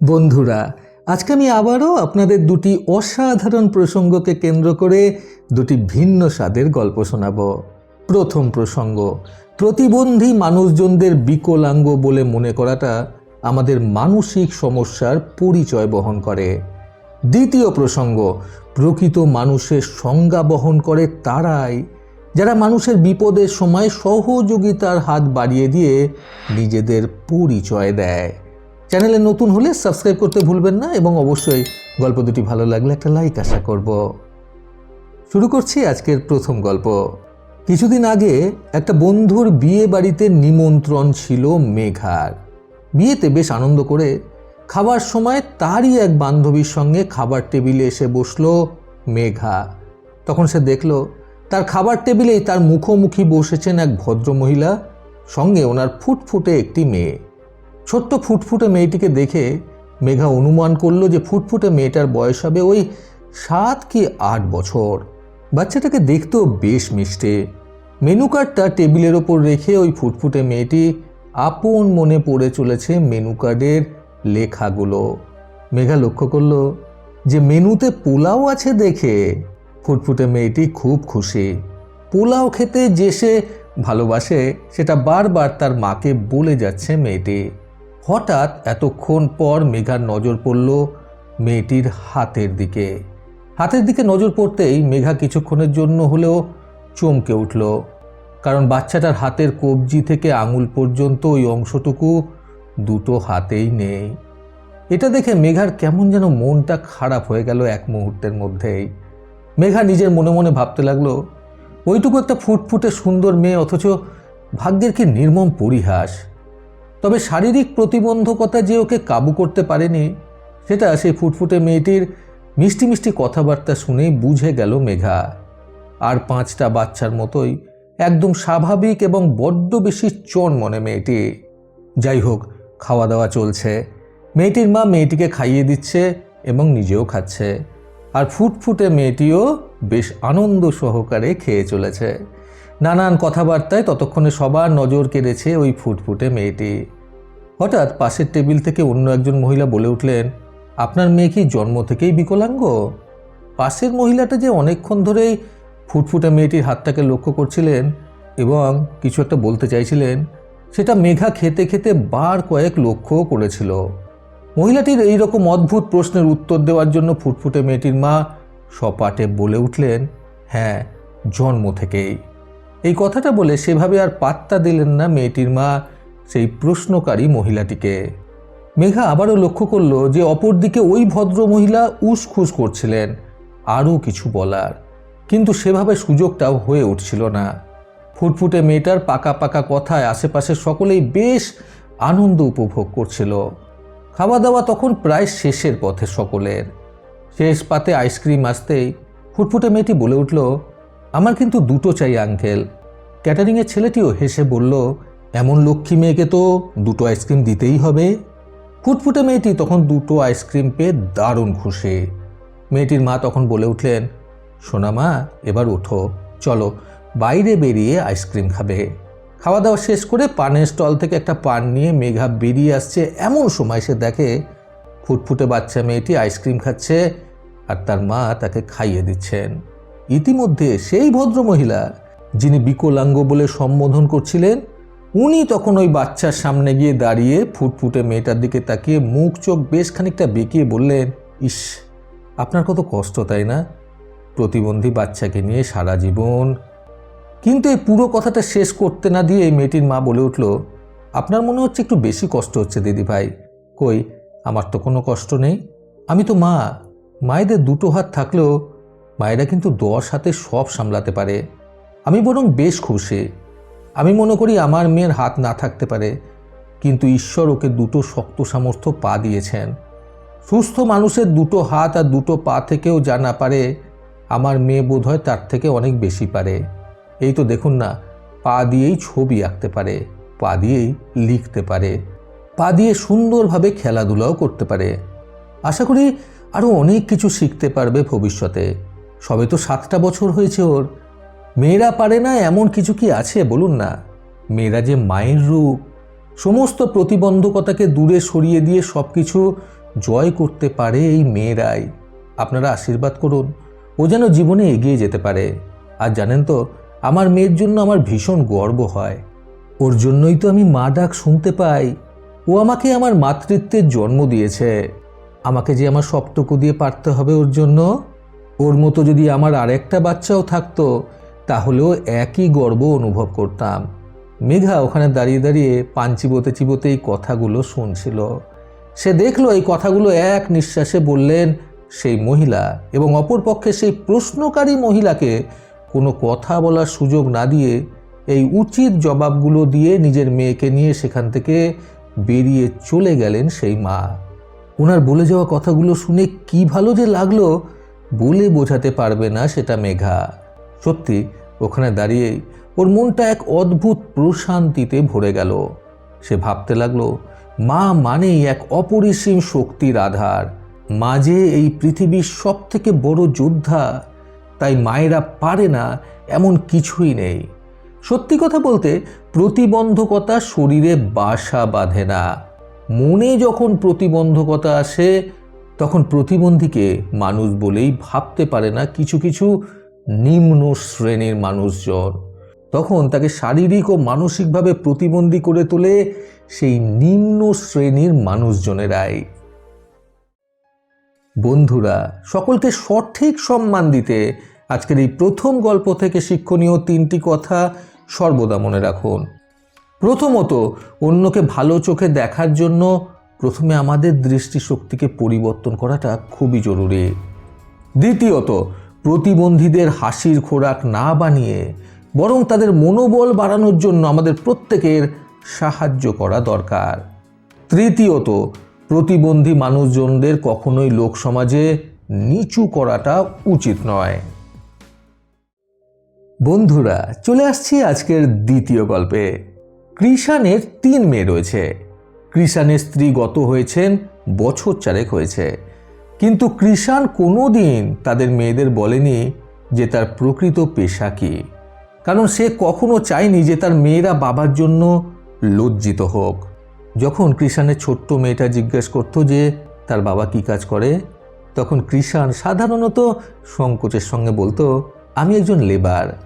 বন্ধুরা, আজকে আমি আবারও আপনাদের দুটি অসাধারণ প্রসঙ্গকে কেন্দ্র করে দুটি ভিন্ন স্বাদের গল্প শোনাব। প্রথম প্রসঙ্গ, প্রতিবন্ধী মানুষজনদের বিকলাঙ্গ বলে মনে করাটা আমাদের মানসিক সমস্যার পরিচয় বহন করে। দ্বিতীয় প্রসঙ্গ, প্রকৃত মানুষের সংজ্ঞা বহন করে তারাই, যারা মানুষের বিপদের সময় সহযোগিতার হাত বাড়িয়ে দিয়ে নিজেদের পরিচয় দেয়। চ্যানেলে নতুন হলে সাবস্ক্রাইব করতে ভুলবেন না এবং অবশ্যই গল্প দুটি ভালো লাগলে একটা লাইক আশা করব। শুরু করছি আজকের প্রথম গল্প। কিছুদিন আগে একটা বন্ধুর বিয়ে বাড়িতে নিমন্ত্রণ ছিল মেঘার। বিয়েতে বেশ আনন্দ করে খাবার সময় তারই এক বান্ধবীর সঙ্গে খাবার টেবিলে এসে বসল মেঘা। তখন সে দেখল, তার খাবার টেবিলেই তার মুখোমুখি বসেছেন এক ভদ্রমহিলা, সঙ্গে ওনার ফুটফুটে একটি মেয়ে। ছোট্ট ফুটফুটে মেয়েটিকে দেখে মেঘা অনুমান করল যে ফুটফুটে মেয়েটার বয়স হবে ওই সাত কি আট বছর। বাচ্চাটাকে দেখতেও বেশ মিষ্টি। মেনু কার্ডটা টেবিলের ওপর রেখে ওই ফুটফুটে মেয়েটি আপন মনে পড়ে চলেছে মেনু কার্ডের লেখাগুলো। মেঘা লক্ষ্য করল যে মেনুতে পোলাও আছে দেখে। ফুটফুটে মেয়েটি খুব খুশি। পোলাও খেতে যে সে ভালোবাসে, সেটা বারবার তার মাকে বলে যাচ্ছে মেয়েটি। হঠাৎ এতক্ষণ পর মেঘার নজর পড়ল মেয়েটির হাতের দিকে। হাতের দিকে নজর পড়তেই মেঘা কিছুক্ষণের জন্য হলেও চমকে উঠল, কারণ বাচ্চাটার হাতের কবজি থেকে আঙুল পর্যন্ত ওই অংশটুকু দুটো হাতেই নেই। এটা দেখে মেঘার কেমন যেন মনটা খারাপ হয়ে গেল এক মুহূর্তের মধ্যেই। মেঘা নিজের মনে মনে ভাবতে লাগল, ওইটুকু একটা ফুটফুটে সুন্দর মেয়ে, অথচ ভাগ্যের কি নির্মম পরিহাস? তবে শারীরিক প্রতিবন্ধকতা যে ওকে কাবু করতে পারেনি, সেটা সেই ফুটফুটে মেয়েটির মিষ্টি মিষ্টি কথাবার্তা শুনেই বুঝে গেল মেঘা। আর পাঁচটা বাচ্চার মতোই একদম স্বাভাবিক এবং বড্ড বেশি চন মনে মেয়েটি। যাই হোক খাওয়া দাওয়া চলছে। মেয়েটির মা মেয়েটিকে খাইয়ে দিচ্ছে এবং নিজেও খাচ্ছে। আর ফুটফুটে মেয়েটিও বেশ আনন্দ সহকারে খেয়ে চলেছে। নানান কথাবার্তায় ততক্ষণে সবার নজর কেড়েছে ওই ফুটফুটে মেয়েটি। হঠাৎ পাশের টেবিল থেকে অন্য একজন মহিলা বলে উঠলেন, আপনার মেয়ে কি জন্ম থেকেই বিকলাঙ্গ? পাশের মহিলাটা যে অনেকক্ষণ ধরেই ফুটফুটে মেয়েটির হাতটাকে লক্ষ্য করছিলেন এবং কিছু একটা বলতে চাইছিলেন, সেটা মেঘা খেতে খেতে বার কয়েক লক্ষ্যও করেছিল। মহিলাটির এই রকম অদ্ভুত প্রশ্নের উত্তর দেওয়ার জন্য ফুটফুটে মেয়েটির মা সপাটে বলে উঠলেন হ্যাঁ জন্ম থেকেই। এই কথাটা বলে সেভাবে আর পাত্তা দিলেন না মেয়েটির মা, সেই প্রশ্নকারী মহিলাটিকে। মেঘা আবারও লক্ষ্য করল যে অপরদিকে ওই ভদ্র মহিলা উসখুস করছিলেন, আরও কিছু বলার। কিন্তু সেভাবে সুযোগটাও হয়ে উঠছিল না। ফুটফুটে মেয়েটার পাকা পাকা কথায় আশেপাশে সকলেই বেশ আনন্দ উপভোগ করছিল। খাওয়া দাওয়া তখন প্রায় শেষের পথে সকলের। শেষ পাতে আইসক্রিম আসতেই ফুটফুটে মেয়েটি বলে উঠল আমার কিন্তু দুটো চাই, আঙ্কেল। ক্যাটারিংয়ের ছেলেটিও হেসে বলল, এমন লক্ষ্মী মেয়েকে তো দুটো আইসক্রিম দিতেই হবে। ফুটফুটে মেয়েটি তখন দুটো আইসক্রিম পেয়ে দারুণ খুশি। মেয়েটির মা তখন বলে উঠলেন, সোনা মা, এবার ওঠো, চলো, বাইরে বেরিয়ে আইসক্রিম খাবে। খাওয়া দাওয়া শেষ করে পানের স্টল থেকে একটা পান নিয়ে মেঘা বেরিয়ে আসছে। এমন সময় সে দেখে ফুটফুটে বাচ্চা মেয়েটি আইসক্রিম খাচ্ছে আর তার মা তাকে খাইয়ে দিচ্ছেন। ইতিমধ্যে সেই ভদ্রমহিলা, যিনি বিকলাঙ্গ বলে সম্বোধন করছিলেন, উনি তখন ওই বাচ্চার সামনে গিয়ে দাঁড়িয়ে ফুটফুটে মেয়েটার দিকে তাকিয়ে মুখ চোখ বেশ খানিকটা বেঁকিয়ে বললেন, ইস, আপনার কত কষ্ট, তাই না? প্রতিবন্ধী বাচ্চাকে নিয়ে সারা জীবন। কিন্তু এই পুরো কথাটা শেষ করতে না দিয়ে এই মেয়েটির মা বলে উঠল, আপনার মনে হচ্ছে একটু বেশি কষ্ট হচ্ছে, দিদি ভাই। কই, আমার তো কোনো কষ্ট নেই। আমি তো মা। মায়েদের দুটো হাত থাকলেও মায়েরা কিন্তু দশ হাতে সব সামলাতে পারে। আমি বরং বেশ খুশি। আমি মনে করি আমার মেয়ের হাত না থাকতে পারে, কিন্তু ঈশ্বর ওকে দুটো শক্ত সামর্থ্য পা দিয়েছেন। সুস্থ মানুষের দুটো হাত আর দুটো পা থেকেও যা না পারে, আমার মেয়ে বোধ হয় তার থেকে অনেক বেশি পারে। এই তো দেখুন না, পা দিয়েই ছবি আঁকতে পারে, পা দিয়েই লিখতে পারে, পা দিয়ে সুন্দরভাবে খেলাধুলাও করতে পারে। আশা করি আরও অনেক কিছু শিখতে পারবে ভবিষ্যতে। সবে তো সাতটা বছর হয়েছে ওর। মেয়েরা পারে না এমন কিছু কি আছে বলুন না। মেয়েরা যে মায়ের রূপ, সমস্ত প্রতিবন্ধকতাকে দূরে সরিয়ে দিয়ে সব কিছু জয় করতে পারে এই মেয়েরাই। আপনারা আশীর্বাদ করুন, ও যেন জীবনে এগিয়ে যেতে পারে। আর জানেন তো, আমার মেয়ের জন্য আমার ভীষণ গর্ব হয়। ওর জন্যই তো আমি মা ডাক শুনতে পাই। ও আমাকে আমার মাতৃত্বের জন্ম দিয়েছে। আমাকে যে আমার সবটুকু দিয়ে পারতে হবে ওর জন্য? ওর মতো যদি আমার আরেকটা বাচ্চাও থাকতো, তাহলেও একই গর্ব অনুভব করতাম। মেঘা ওখানে দাঁড়িয়ে দাঁড়িয়ে পান চিবোতে চিবোতে এই কথাগুলো শুনছিল। সে দেখল এই কথাগুলো এক নিঃশ্বাসে বললেন, সেই মহিলা। এবং অপরপক্ষে সেই প্রশ্নকারী মহিলাকে কোনো কথা বলার সুযোগ না দিয়ে এই উচিত জবাবগুলো দিয়ে নিজের মেয়েকে নিয়ে সেখান থেকে বেরিয়ে চলে গেলেন সেই মা। ওনার বলে যাওয়া কথাগুলো শুনে কি ভালো যে লাগল বলে বোঝাতে পারবে না সেটা মেঘা। সত্যি, ওখানে দাঁড়িয়েই ওর মনটা এক অদ্ভুত প্রশান্তিতে ভরে গেল। সে ভাবতে লাগল, মা মানেই এক অপরিসীম শক্তির আধার। মা যে এই পৃথিবীর সব থেকে বড় যোদ্ধা, তাই মায়েরা পারে না এমন কিছুই নেই। সত্যি কথা বলতে, প্রতিবন্ধকতা শরীরে বাসা বাঁধে না। মনে যখন প্রতিবন্ধকতা আসে তখন প্রতিবন্ধীকে মানুষ বলেই ভাবতে পারে না কিছু কিছু নিম্ন শ্রেণির মানুষজন। তখন তাকে শারীরিক ও মানসিকভাবে প্রতিবন্ধী করে তোলে সেই নিম্ন শ্রেণির মানুষজনেরাই। বন্ধুরা, সকলকে সঠিক সম্মান দিতে আজকের এই প্রথম গল্প থেকে শিক্ষণীয় তিনটি কথা সর্বদা মনে রাখুন। প্রথমত, অন্যকে ভালো চোখে দেখার জন্য প্রথমে আমাদের দৃষ্টিশক্তিকে পরিবর্তন করাটা খুবই জরুরি। দ্বিতীয়ত, প্রতিবন্ধীদের হাসির খোরাক না বানিয়ে বরং তাদের মনোবল বাড়ানোর জন্য আমাদের প্রত্যেকের সাহায্য করা দরকার। তৃতীয়ত, প্রতিবন্ধী মানুষজনদের কখনোই লোক সমাজে নিচু করাটা উচিত নয়। বন্ধুরা, চলে আসছি আজকের দ্বিতীয় গল্পে। কৃষাণের তিন মেয়ে রয়েছে। কৃষাণের স্ত্রী গত হয়েছেন, বছর চারেক হয়েছে। কিন্তু কৃষাণ কোনো দিন তাদের মেয়েদের বলেনি যে তার প্রকৃত পেশা কী। কারণ সে কখনো চায়নি যে তার মেয়েরা বাবার জন্য লজ্জিত হোক। যখন কৃষাণের ছোট্ট মেয়েটা জিজ্ঞেস করতো যে তার বাবা কি কাজ করে, তখন কৃষাণ সাধারণত সংকোচের সঙ্গে বলতো, আমি একজন লেবার।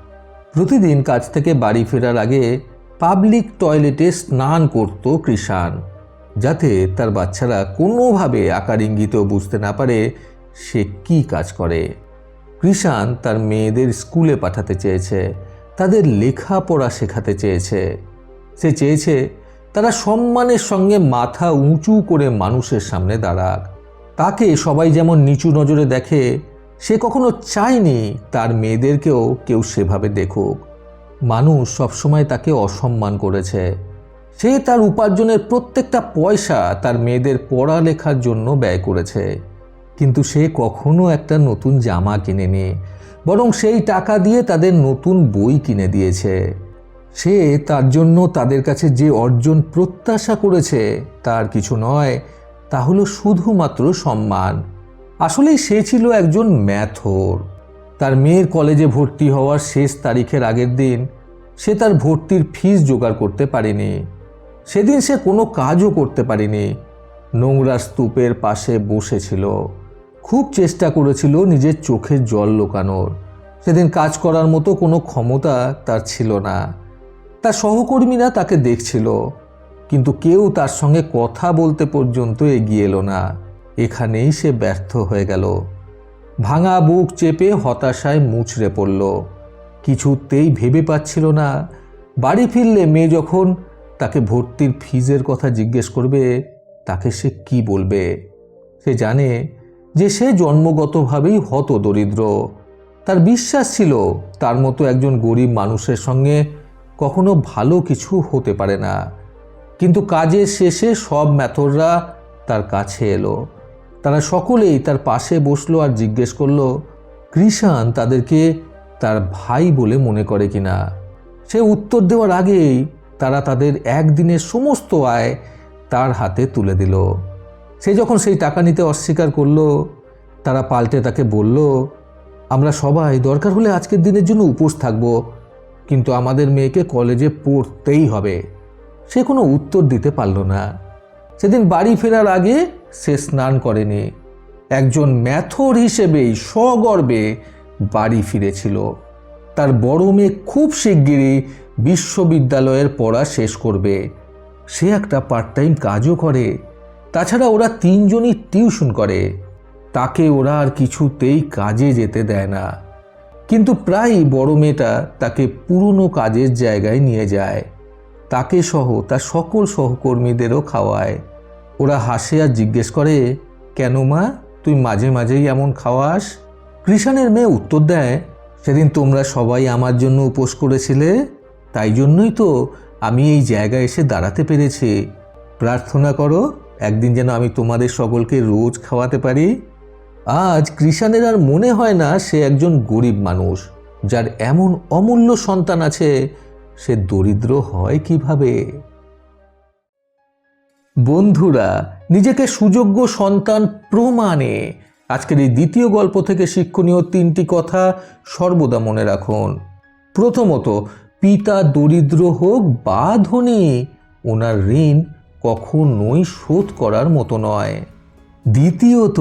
প্রতিদিন কাজ থেকে বাড়ি ফেরার আগে পাবলিক টয়লেটে স্নান করত কৃষাণ। যাতে তার বাচ্চারা কোনোভাবে আকার ইঙ্গিতেও বুঝতে না পারে সে কি কাজ করে। কৃষাণ তার মেয়েদের স্কুলে পাঠাতে চেয়েছে। তাদের লেখাপড়া শেখাতে চেয়েছে। সে চেয়েছে তারা সম্মানের সঙ্গে মাথা উঁচু করে মানুষের সামনে দাঁড়াক। তাকে সবাই যেমন নিচু নজরে দেখে, সে কখনো চায়নি তার মেয়েদেরকেও কেউ সেভাবে দেখুক। মানুষ সবসময় তাকে অসম্মান করেছে। সে তার উপার্জনের প্রত্যেকটা পয়সা তার মেয়েদের পড়ালেখার জন্য ব্যয় করেছে। কিন্তু সে কখনো একটা নতুন জামা কিনেনি, বরং সেই টাকা দিয়ে তাদের নতুন বই কিনে দিয়েছে। সে তার জন্য তাদের কাছে যে অর্জন প্রত্যাশা করেছে তার কিছু নয়, তা হলো শুধুমাত্র সম্মান। আসলেই সে ছিল একজন ম্যাথর। তার মেয়ের কলেজে ভর্তি হওয়ার শেষ তারিখের আগের দিন সে তার ভর্তির ফিস জোগাড় করতে পারেনি। সেদিন সে কোনো কাজও করতে পারেনি। নোংরা স্তূপের পাশে বসেছিল। খুব চেষ্টা করেছিল নিজের চোখের জল লোকানোর। সেদিন কাজ করার মতো কোনো ক্ষমতা তার ছিল না। তার সহকর্মীরা তাকে দেখছিল, কিন্তু কেউ তার সঙ্গে কথা বলতে পর্যন্ত এগিয়ে এলো না। এখানেই সে ব্যর্থ হয়ে গেল। ভাঙা বুক চেপে হতাশায় মুচড়ে পড়ল। কিছুতেই ভেবে পাচ্ছিল না। বাড়ি ফিরলে মেয়ে যখন তাকে ভর্তির ফিজের কথা জিজ্ঞেস করবে, তাকে সে কি বলবে? সে জানে যে সে জন্মগতভাবেই হত দরিদ্র তার বিশ্বাস ছিল তার মতো একজন গরিব মানুষের সঙ্গে কখনো ভালো কিছু হতে পারে না। কিন্তু কাজের শেষে সব ম্যাথররা তার কাছে এলো। তারা সকলেই তার পাশে বসল আর জিজ্ঞেস করল, কৃষাণ, তাদেরকে তার ভাই বলে মনে করে কিনা? সে উত্তর দেওয়ার আগেই তারা তাদের একদিনের সমস্ত আয় তার হাতে তুলে দিল। সে যখন সেই টাকা নিতে অস্বীকার করল, তারা পাল্টে তাকে বলল, আমরা সবাই দরকার হলে আজকের দিনের জন্য উপোস থাকব, কিন্তু আমাদের মেয়েকে কলেজে পড়তেই হবে সে কোনো উত্তর দিতে পারল না। সেদিন বাড়ি ফেরার আগে সে স্নান করেনি। একজন ম্যাথর হিসেবেই সগর্বে বাড়ি ফিরেছিল। তার বড় মেয়ে খুব শিগগিরই বিশ্ববিদ্যালয়ের পড়া শেষ করবে। সে একটা পার্ট টাইম কাজও করে। তাছাড়া ওরা তিনজনই টিউশন করে। তাকে ওরা আর কিছুতেই কাজে যেতে দেয় না। কিন্তু প্রায়ই বড় মেয়েটা তাকে পুরনো কাজের জায়গায় নিয়ে যায়। তাকে সহ তার সকল সহকর্মীদেরও খাওয়ায়। ওরা হাসে আর জিজ্ঞেস করে, কেন মা? তুই মাঝে মাঝেই এমন খাওয়াস? কৃষাণের মেয়ে উত্তর দেয় সেদিন তোমরা সবাই আমার জন্য উপোস করেছিলে, তাই জন্যই তো আমি এই জায়গায় এসে দাঁড়াতে পেরেছি। প্রার্থনা করো, একদিন যেন আমি তোমাদের সকলকে রোজ খাওয়াতে পারি। আজ কৃষাণের আর মনে হয় না সে একজন গরিব মানুষ, যার এমন অমূল্য সন্তান আছে, সে দরিদ্র হয় কীভাবে? বন্ধুরা, নিজেকে সুযোগ্য সন্তান প্রমাণে আজকের এই দ্বিতীয় গল্প থেকে শিক্ষণীয় তিনটি কথা সর্বদা মনে রাখুন। প্রথমত, পিতা দরিদ্র হোক বা ধনী, ওনার ঋণ কখনোই শোধ করার মতো নয়। দ্বিতীয়ত,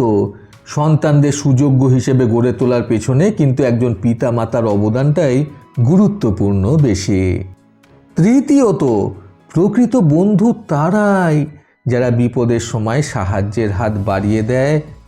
সন্তানদের সুযোগ্য হিসেবে গড়ে তোলার পেছনে কিন্তু একজন পিতা মাতার অবদানটাই গুরুত্বপূর্ণ বেশি। তৃতীয়ত, প্রকৃত বন্ধু তারাই যারা বিপদের সময় সাহায্যের হাত বাড়িয়ে দেয়